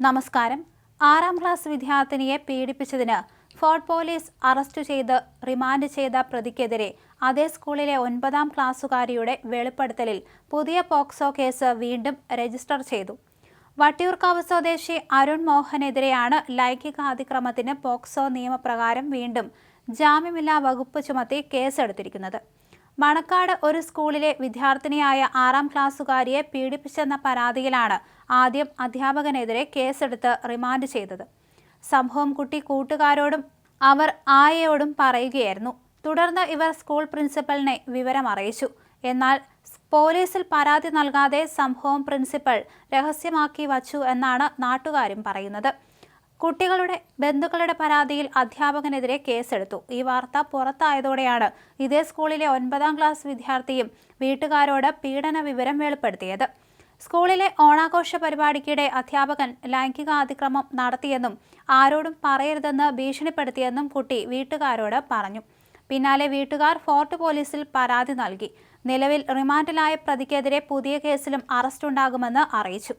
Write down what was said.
നമസ്കാരം. ആറാം ക്ലാസ് വിദ്യാർത്ഥിനിയെ പീഡിപ്പിച്ചതിന് ഫോർട്ട് പോലീസ് അറസ്റ്റ് ചെയ്ത് റിമാൻഡ് ചെയ്ത പ്രതിക്കെതിരെ അതേ സ്കൂളിലെ ഒൻപതാം ക്ലാസ്സുകാരിയുടെ വെളിപ്പെടുത്തലിൽ പുതിയ പോക്സോ കേസ് വീണ്ടും രജിസ്റ്റർ ചെയ്തു. വട്ടിയൂർക്കാവ് സ്വദേശി അരുൺ മോഹനെതിരെയാണ് ലൈംഗിക അതിക്രമത്തിന് പോക്സോ നിയമപ്രകാരം വീണ്ടും ജാമ്യമില്ലാ വകുപ്പ് ചുമത്തി കേസെടുത്തിരിക്കുന്നത്. മണക്കാട് ഒരു സ്കൂളിലെ വിദ്യാർത്ഥിനിയായ ആറാം ക്ലാസ്സുകാരിയെ പീഡിപ്പിച്ചെന്ന പരാതിയിലാണ് ആദ്യം അധ്യാപകനെതിരെ കേസെടുത്ത് റിമാൻഡ് ചെയ്തത്. സംഭവം കുട്ടി കൂട്ടുകാരോടും അവർ ആയയോടും പറയുകയായിരുന്നു. തുടർന്ന് ഇവർ സ്കൂൾ പ്രിൻസിപ്പലിനെ വിവരം അറിയിച്ചു എന്നാൽ പോലീസിൽ പരാതി നൽകാതെ സംഭവം പ്രിൻസിപ്പൽ രഹസ്യമാക്കി വച്ചു എന്നാണ് നാട്ടുകാരും പറയുന്നത്. കുട്ടികളുടെ ബന്ധുക്കളുടെ പരാതിയിൽ അധ്യാപകനെതിരെ കേസെടുത്തു. ഈ വാർത്ത പുറത്തായതോടെയാണ് ഇതേ സ്കൂളിലെ ഒൻപതാം ക്ലാസ് വിദ്യാർത്ഥിയും വീട്ടുകാരോട് പീഡന വിവരം വെളിപ്പെടുത്തിയത്. സ്കൂളിലെ ഓണാഘോഷ പരിപാടിക്കിടെ അധ്യാപകൻ ലൈംഗിക അതിക്രമം നടത്തിയെന്നും ആരോടും പറയരുതെന്ന് ഭീഷണിപ്പെടുത്തിയെന്നും കുട്ടി വീട്ടുകാരോട് പറഞ്ഞു. പിന്നാലെ വീട്ടുകാർ ഫോർട്ട് പോലീസിൽ പരാതി നൽകി. നിലവിൽ റിമാൻഡിലായ പ്രതിക്കെതിരെ പുതിയ കേസിലും അറസ്റ്റുണ്ടാകുമെന്ന് അറിയിച്ചു.